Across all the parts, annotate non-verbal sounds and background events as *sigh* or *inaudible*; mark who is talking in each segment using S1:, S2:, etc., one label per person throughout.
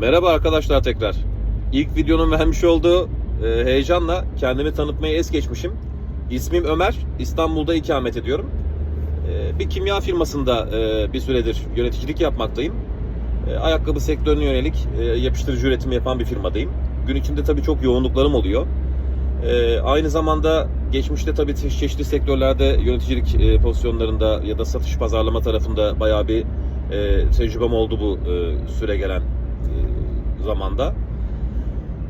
S1: Merhaba arkadaşlar tekrar. İlk videonun vermiş olduğu e, heyecanla kendimi tanıtmayı es geçmişim. İsmim Ömer, İstanbul'da ikamet ediyorum. E, bir kimya firmasında e, bir süredir yöneticilik yapmaktayım. E, ayakkabı sektörüne yönelik e, yapıştırıcı üretimi yapan bir firmadayım. Gün içinde tabii çok yoğunluklarım oluyor. E, aynı zamanda geçmişte tabii çe- çeşitli sektörlerde yöneticilik e, pozisyonlarında ya da satış pazarlama tarafında bayağı bir e, tecrübem oldu bu e, süre gelen zamanda.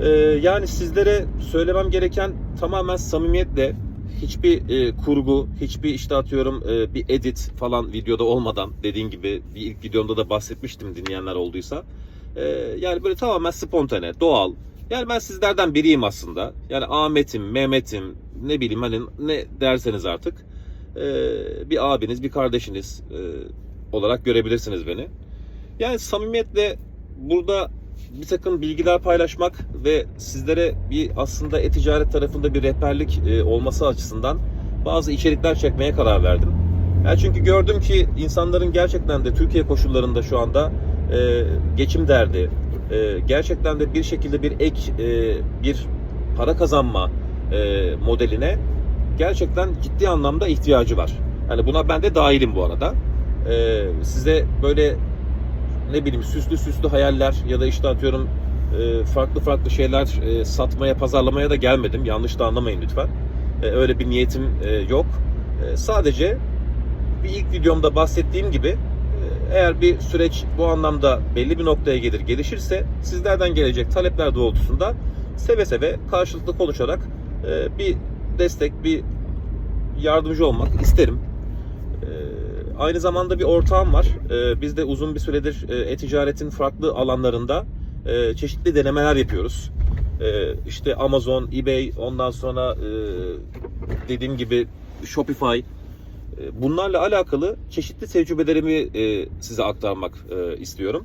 S1: E, yani sizlere söylemem gereken tamamen samimiyetle hiçbir e, kurgu, hiçbir işte atıyorum e, bir edit falan videoda olmadan dediğim gibi bir ilk videomda da bahsetmiştim dinleyenler olduysa. E, yani böyle tamamen spontane, doğal. Yani ben sizlerden biriyim aslında. Yani Ahmet'im, Mehmet'im, ne bileyim hani ne derseniz artık. E, bir abiniz, bir kardeşiniz e, olarak görebilirsiniz beni. Yani samimiyetle burada bir takım bilgiler paylaşmak ve sizlere bir aslında e-ticaret tarafında bir rehberlik e, olması açısından bazı içerikler çekmeye karar verdim. Yani çünkü gördüm ki insanların gerçekten de Türkiye koşullarında şu anda e, geçim derdi, e, gerçekten de bir şekilde bir ek bir para kazanma modeline gerçekten ciddi anlamda ihtiyacı var. Yani buna ben de dahilim bu arada. Size böyle ne bileyim süslü süslü hayaller ya da işte atıyorum e, farklı farklı şeyler e, satmaya, pazarlamaya da gelmedim. Yanlış da anlamayın lütfen. E, Öyle bir niyetim yok. Sadece bir ilk videomda bahsettiğim gibi eğer bir süreç bu anlamda belli bir noktaya gelir, gelişirse sizlerden gelecek talepler doğrultusunda seve seve karşılıklı konuşarak bir destek, bir yardımcı olmak isterim. Aynı zamanda bir ortağım var. Ee, Biz de uzun bir süredir e, e-ticaretin farklı alanlarında e, çeşitli denemeler yapıyoruz. Ee, İşte Amazon, eBay, ondan sonra e, dediğim gibi Shopify. E, Bunlarla alakalı çeşitli tecrübelerimi e, size aktarmak e, istiyorum.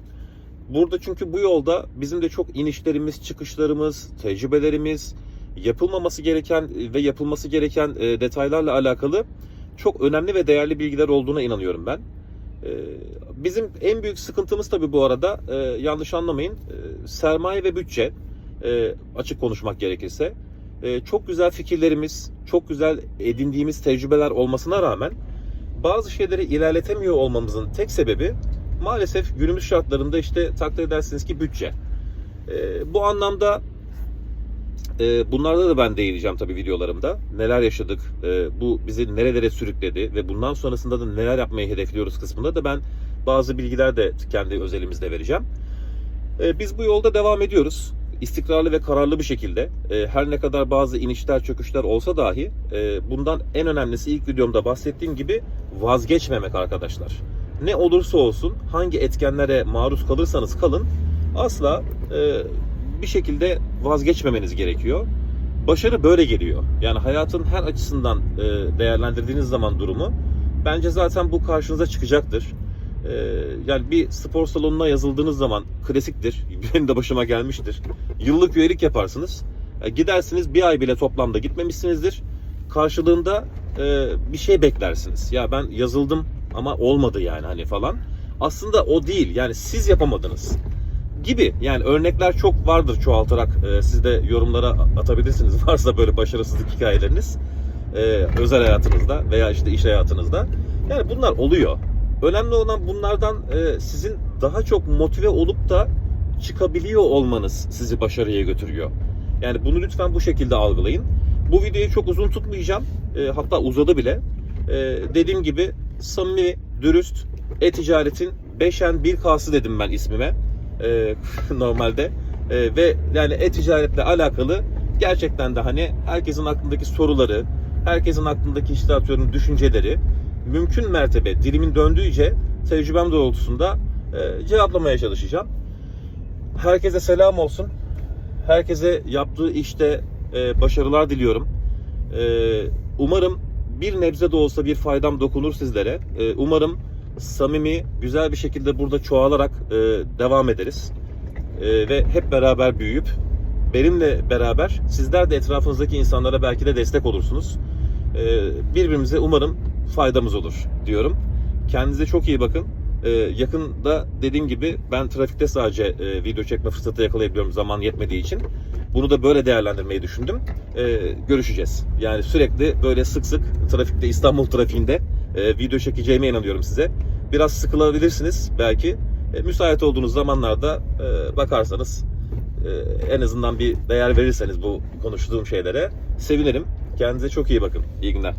S1: Burada çünkü bu yolda bizim de çok inişlerimiz, çıkışlarımız, tecrübelerimiz, yapılmaması gereken ve yapılması gereken e, detaylarla alakalı çok önemli ve değerli bilgiler olduğuna inanıyorum ben. Ee, Bizim en büyük sıkıntımız tabii bu arada e, yanlış anlamayın e, sermaye ve bütçe e, açık konuşmak gerekirse. Çok güzel fikirlerimiz, çok güzel edindiğimiz tecrübeler olmasına rağmen bazı şeyleri ilerletemiyor olmamızın tek sebebi maalesef günümüz şartlarında işte takdir edersiniz ki bütçe. Bu anlamda e, bunlarda da ben değineceğim tabii videolarımda. Neler yaşadık, e, bu bizi nerelere sürükledi ve bundan sonrasında da neler yapmayı hedefliyoruz kısmında da ben bazı bilgiler de kendi özelimizde vereceğim. E, biz bu yolda devam ediyoruz. İstikrarlı ve kararlı bir şekilde. E, her ne kadar bazı inişler çöküşler olsa dahi e, bundan en önemlisi ilk videomda bahsettiğim gibi vazgeçmemek arkadaşlar. Ne olursa olsun hangi etkenlere maruz kalırsanız kalın asla e, bir şekilde vazgeçmemeniz gerekiyor. Başarı böyle geliyor. Yani hayatın her açısından e, değerlendirdiğiniz zaman durumu bence zaten bu karşınıza çıkacaktır. E, Yani bir spor salonuna yazıldığınız zaman klasiktir. *laughs* Benim de başıma gelmiştir. Yıllık üyelik yaparsınız. E, Gidersiniz bir ay bile toplamda gitmemişsinizdir. Karşılığında bir şey beklersiniz. Ya ben yazıldım ama olmadı yani hani falan. Aslında o değil. Yani siz yapamadınız gibi. Yani örnekler çok vardır çoğaltarak. E, siz de yorumlara atabilirsiniz *laughs* varsa böyle başarısızlık hikayeleriniz e, özel hayatınızda veya işte iş hayatınızda. Yani bunlar oluyor. Önemli olan bunlardan e, sizin daha çok motive olup da çıkabiliyor olmanız sizi başarıya götürüyor. Yani bunu lütfen bu şekilde algılayın. Bu videoyu çok uzun tutmayacağım. E, hatta uzadı bile. E, dediğim gibi samimi dürüst e-ticaretin 5'en 1K'sı dedim ben ismime e, *laughs* normalde E, ve yani e-ticaretle alakalı gerçekten de hani herkesin aklındaki soruları, herkesin aklındaki işte atıyorum düşünceleri mümkün mertebe dilimin döndüğüce tecrübem doğrultusunda e, cevaplamaya çalışacağım. Herkese selam olsun. Herkese yaptığı işte e, başarılar diliyorum. E, umarım bir nebze de olsa bir faydam dokunur sizlere. E, umarım samimi, güzel bir şekilde burada çoğalarak e, devam ederiz. E, ve hep beraber büyüyüp benimle beraber sizler de etrafınızdaki insanlara belki de destek olursunuz. E, birbirimize umarım faydamız olur diyorum. Kendinize çok iyi bakın. Ee, yakında dediğim gibi ben trafikte sadece e, video çekme fırsatı yakalayabiliyorum zaman yetmediği için. Bunu da böyle değerlendirmeyi düşündüm. Ee, görüşeceğiz. Yani sürekli böyle sık sık trafikte İstanbul trafiğinde e, video çekeceğime inanıyorum size. Biraz sıkılabilirsiniz belki. E, müsait olduğunuz zamanlarda e, bakarsanız e, en azından bir değer verirseniz bu konuştuğum şeylere sevinirim. Kendinize çok iyi bakın. İyi günler.